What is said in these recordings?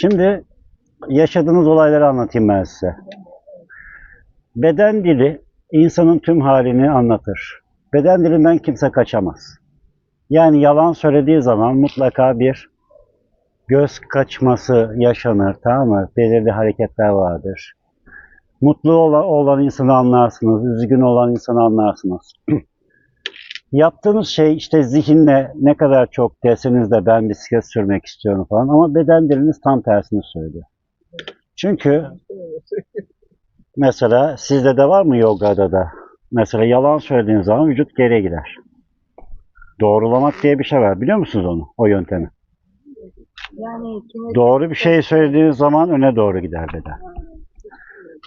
Şimdi yaşadığınız olayları anlatayım ben size. Beden dili insanın tüm halini anlatır. Beden dilinden kimse kaçamaz. Yani yalan söylediği zaman mutlaka bir göz kaçması yaşanır, tamam mı? Belirli hareketler vardır. Mutlu olan, olan insanı anlarsınız, üzgün olan insanı anlarsınız. Yaptığınız şey işte zihinle ne kadar çok deseniz de ben bisiklet sürmek istiyorum falan ama beden diliniz tam tersini söylüyor. Çünkü mesela sizde de var mı yogada da? Mesela yalan söylediğiniz zaman vücut geriye gider. Doğrulamak diye bir şey var. Biliyor musunuz onu? O yöntemi. Yani Doğru bir şey söylediğiniz zaman öne doğru gider beden.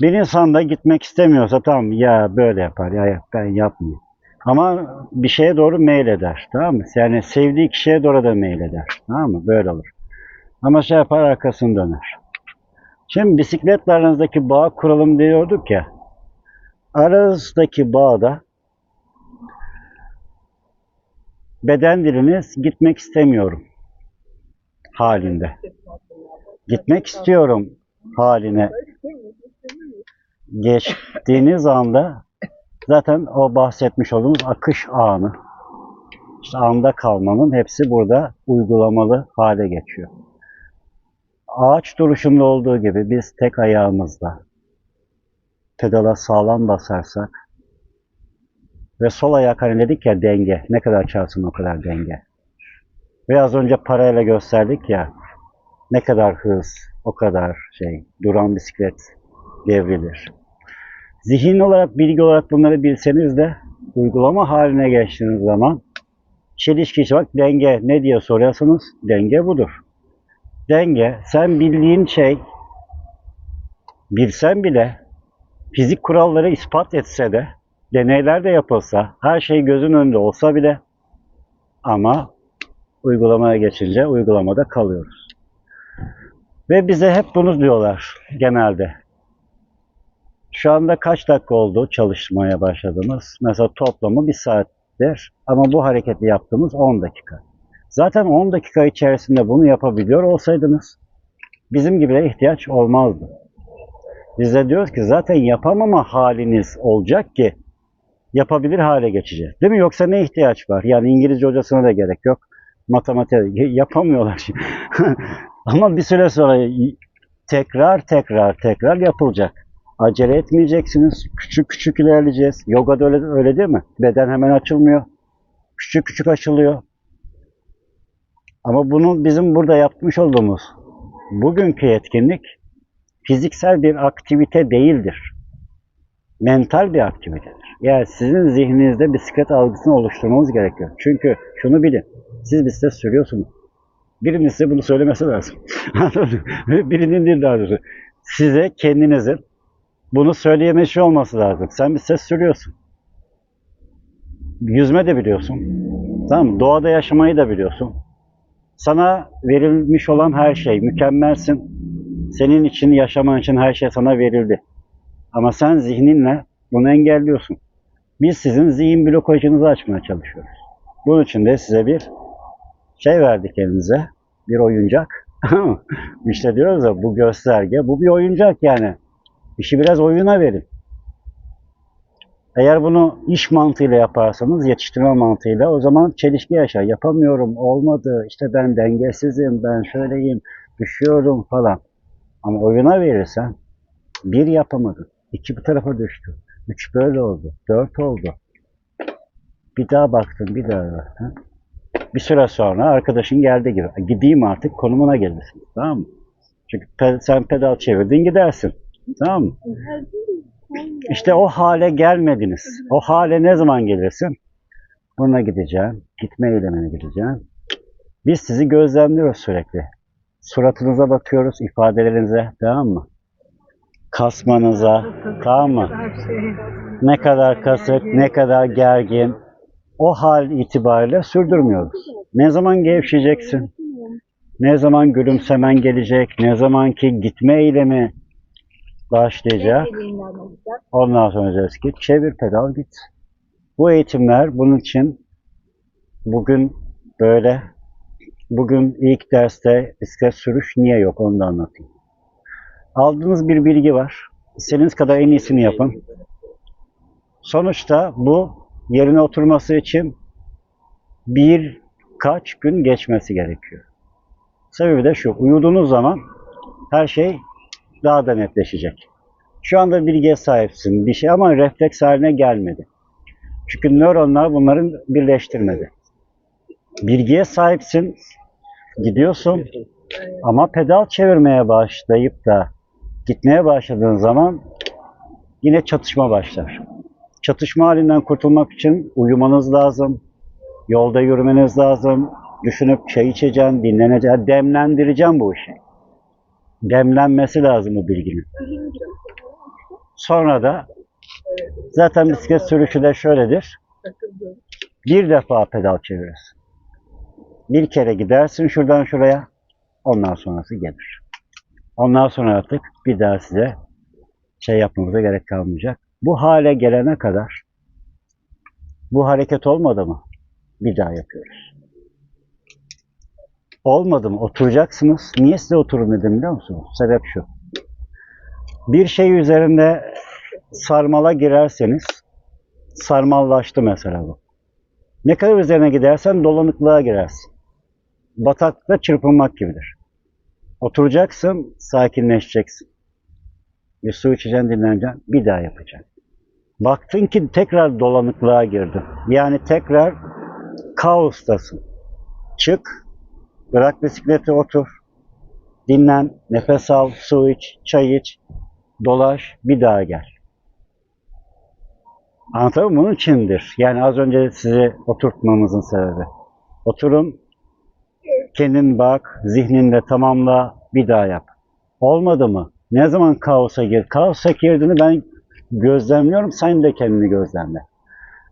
Bir insan da gitmek istemiyorsa tamam ya böyle yapar ya ben yapmayayım. Ama bir şeye doğru meyleder. Tamam mı? Yani sevdiği kişiye doğru da meyleder. Tamam mı? Böyle olur. Ama şey yapar arkasını döner. Şimdi bisikletle aranızdaki bağ kuralım diyorduk ya. Aranızdaki bağda beden diliniz gitmek istemiyorum halinde. Gitmek istiyorum haline geçtiğiniz anda zaten o bahsetmiş olduğumuz akış anı, işte anda kalmanın hepsi burada uygulamalı hale geçiyor. Ağaç duruşunda olduğu gibi biz tek ayağımızla pedala sağlam basarsak ve sol ayak hani dedik ya denge, ne kadar çalsın o kadar denge. Ve az önce parayla gösterdik ya ne kadar hız, o kadar şey, duran bisiklet devrilir. Zihin olarak, bilgi olarak bunları bilseniz de uygulama haline geçtiğiniz zaman çelişki bak denge ne diye soruyorsunuz? Denge budur. Denge, sen bildiğin şey bilsen bile fizik kuralları ispat etse de deneyler de yapılsa, her şey gözün önünde olsa bile ama uygulamaya geçince uygulamada kalıyoruz. Ve bize hep bunu diyorlar genelde. Şu anda kaç dakika oldu çalışmaya başladığımız? Mesela toplamı bir saattir ama bu hareketi yaptığımız 10 dakika. Zaten 10 dakika içerisinde bunu yapabiliyor olsaydınız bizim gibi ihtiyaç olmazdı. Biz de diyoruz ki zaten yapamama haliniz olacak ki yapabilir hale geçeceğiz. Değil mi? Yoksa ne ihtiyaç var? Yani İngilizce hocasına da gerek yok. Matematik yapamıyorlar. şimdi. Ama bir süre sonra tekrar tekrar tekrar yapılacak. Acele etmeyeceksiniz. Küçük küçük ilerleyeceğiz. Yogada öyle, öyle değil mi? Beden hemen açılmıyor. Küçük küçük açılıyor. Ama bunu bizim burada yapmış olduğumuz bugünkü etkinlik fiziksel bir aktivite değildir. Mental bir aktivitedir. Yani sizin zihninizde bisiklet algısını oluşturmanız gerekiyor. Çünkü şunu bilin. Siz bisiklet sürüyorsunuz. Birinin size bunu söylemesi lazım. Birinin değil daha doğrusu. Size kendinizin bunu söyleyemesi olması lazım. Sen bisiklet sürüyorsun. Yüzme de biliyorsun. Tamam mı? Doğada yaşamayı da biliyorsun. Sana verilmiş olan her şey, mükemmelsin. Senin için, yaşaman için her şey sana verildi. Ama sen zihninle bunu engelliyorsun. Biz sizin zihin blokajınızı açmaya çalışıyoruz. Bunun için de size bir şey verdik elinize. Bir oyuncak. işte diyoruz ya bu gösterge, bu bir oyuncak yani. İşi biraz oyuna verin. Eğer bunu iş mantığıyla yaparsanız, yetiştirme mantığıyla o zaman çelişki yaşar. Yapamıyorum, olmadı, işte ben dengesizim, ben şöyleyim, düşüyorum falan. Ama oyuna verirsen bir yapamadın, iki bu tarafa düştü, üç böyle oldu, dört oldu. Bir daha baktın, bir daha baktın. Bir süre sonra arkadaşın geldi gibi. Gideyim artık konumuna gelirsin. Tamam mı? Çünkü sen pedal çevirdin gidersin. Tamam? İşte o hale gelmediniz. O hale ne zaman gelirsin? Buna gideceğim. Gitme eylemine gideceğim. Biz sizi gözlemliyoruz sürekli. Suratınıza bakıyoruz, ifadelerinize. Tamam mı? Kasmanıza. Tamam mı? Ne kadar kasık, ne kadar gergin. O hal itibariyle sürdürmüyoruz. Ne zaman gevşeyeceksin? Ne zaman gülümsemen gelecek? Ne zaman ki gitme eylemi başlayacak? Ondan sonra ki çevir pedal git. Bu eğitimler bunun için bugün böyle bugün ilk derste bisiklet sürüş niye yok onu da anlatayım. Aldığınız bir bilgi var. İstediğiniz kadar en iyisini yapın. Sonuçta bu yerine oturması için birkaç gün geçmesi gerekiyor. Sebebi de şu, uyuduğunuz zaman her şey daha da netleşecek. Şu anda bilgiye sahipsin bir şey ama refleks haline gelmedi. Çünkü nöronlar bunların birleştirmedi. Bilgiye sahipsin, gidiyorsun ama pedal çevirmeye başlayıp da gitmeye başladığın zaman yine çatışma başlar. Çatışma halinden kurtulmak için uyumanız lazım, yolda yürümeniz lazım, düşünüp çay içeceksin, dinleneceksin, demlendireceğim bu işi. Demlenmesi lazım bu bilginin. Sonra da zaten bisiklet sürüşü de şöyledir. Bir defa pedal çevirirsin. Bir kere gidersin şuradan şuraya. Ondan sonrası gelir. Ondan sonra artık bir daha size şey yapmanıza gerek kalmayacak. Bu hale gelene kadar bu hareket olmadı mı? Bir daha yapıyoruz. Olmadı mı? Oturacaksınız. Niye size oturun dedim biliyor musunuz? Sebep şu. Bir şey üzerinde sarmala girerseniz sarmallaştı mesela bu. Ne kadar üzerine gidersen dolanıklığa girersin. Batakta çırpınmak gibidir. Oturacaksın, sakinleşeceksin. Bir su içeceksin, dinleneceksin, bir daha yapacaksın. Baktın ki tekrar dolanıklığa girdin. Yani tekrar kaostasın. Çık, bırak bisikleti otur, dinlen, nefes al, su iç, çay iç, dolaş, bir daha gel. Muyum? Bunun içindir. Yani az önce sizi oturtmamızın sebebi. Oturun, kendin bak, zihninde tamamla, bir daha yap. Olmadı mı? Ne zaman kaosa gir? Kaosa girdiğini ben gözlemliyorum, sen de kendini gözlemle.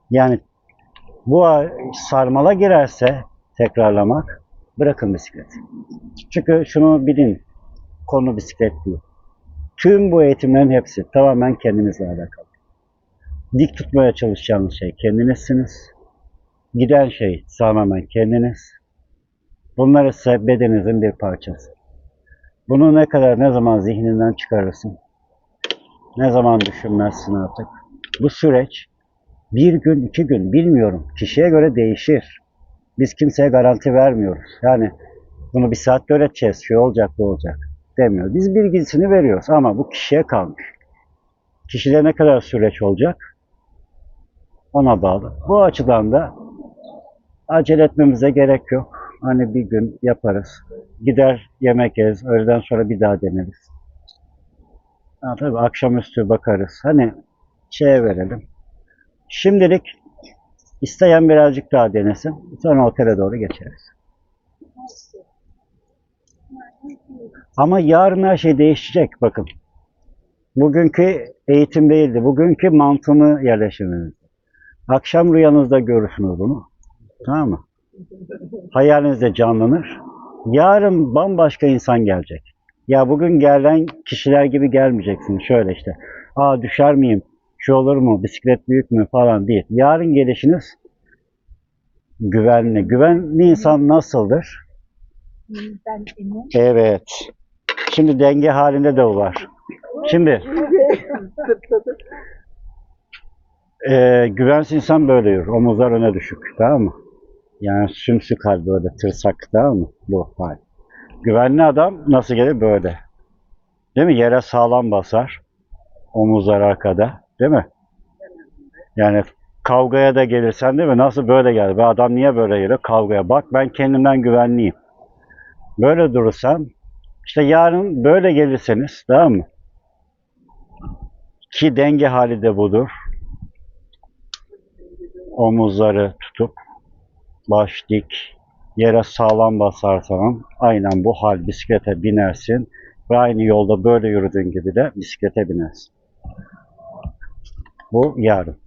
Yani bu sarmala girerse tekrarlamak, bırakın bisikleti. Çünkü şunu bilin, konu bisiklet değil. Tüm bu eğitimlerin hepsi tamamen kendinizle alakalı. Dik tutmaya çalışacağınız şey kendinizsiniz. Giden şey tamamen kendiniz. Bunlar ise bedeninizin bir parçası. Bunu ne kadar ne zaman zihninden çıkarırsın, ne zaman düşünmezsin artık. Bu süreç bir gün, iki gün bilmiyorum. Kişiye göre değişir. Biz kimseye garanti vermiyoruz. Yani bunu bir saatte öğreteceğiz, şu olacak, bu olacak demiyor. Biz bilgisini veriyoruz ama bu kişiye kalmış. Kişide ne kadar süreç olacak ona bağlı. Bu açıdan da acele etmemize gerek yok. Hani bir gün yaparız. Gider yemek yeriz. Öğleden sonra bir daha deneriz. Ha, tabii akşamüstü bakarız. Hani şeye verelim. Şimdilik isteyen birazcık daha denesin. Sonra otele doğru geçeriz. Ama yarın her şey değişecek bakın. Bugünkü eğitim değildi. Bugünkü mantığını yerleştirmeniz. Akşam rüyanızda görürsünüz bunu. Tamam mı? Hayalinizde canlanır. Yarın bambaşka insan gelecek. Ya bugün gelen kişiler gibi gelmeyeceksin. Şöyle işte. Aa düşer miyim? Şu olur mu? Bisiklet büyük mü? Falan değil. Yarın gelişiniz güvenli. Güvenli insan nasıldır? Ben. Evet. Şimdi denge halinde de o var. Şimdi e, güvensiz insan böyle yürür. Omuzlar öne düşük. Tamam mı? Yani sümsük hal böyle tırsak tamam mı? Bu hal. Güvenli adam nasıl gelir? Böyle. Değil mi? Yere sağlam basar. Omuzlar arkada. Değil mi? Yani kavgaya da gelirsen değil mi? Nasıl böyle gelir? Bu adam niye böyle geliyor? Kavgaya. Bak ben kendimden güvenliyim. Böyle durursam işte yarın böyle gelirseniz tamam mı? Ki denge hali de budur. Omuzları tutup baş dik yere sağlam basarsan aynen bu hal bisiklete binersin ve aynı yolda böyle yürüdüğün gibi de bisiklete binersin. Bu yarın.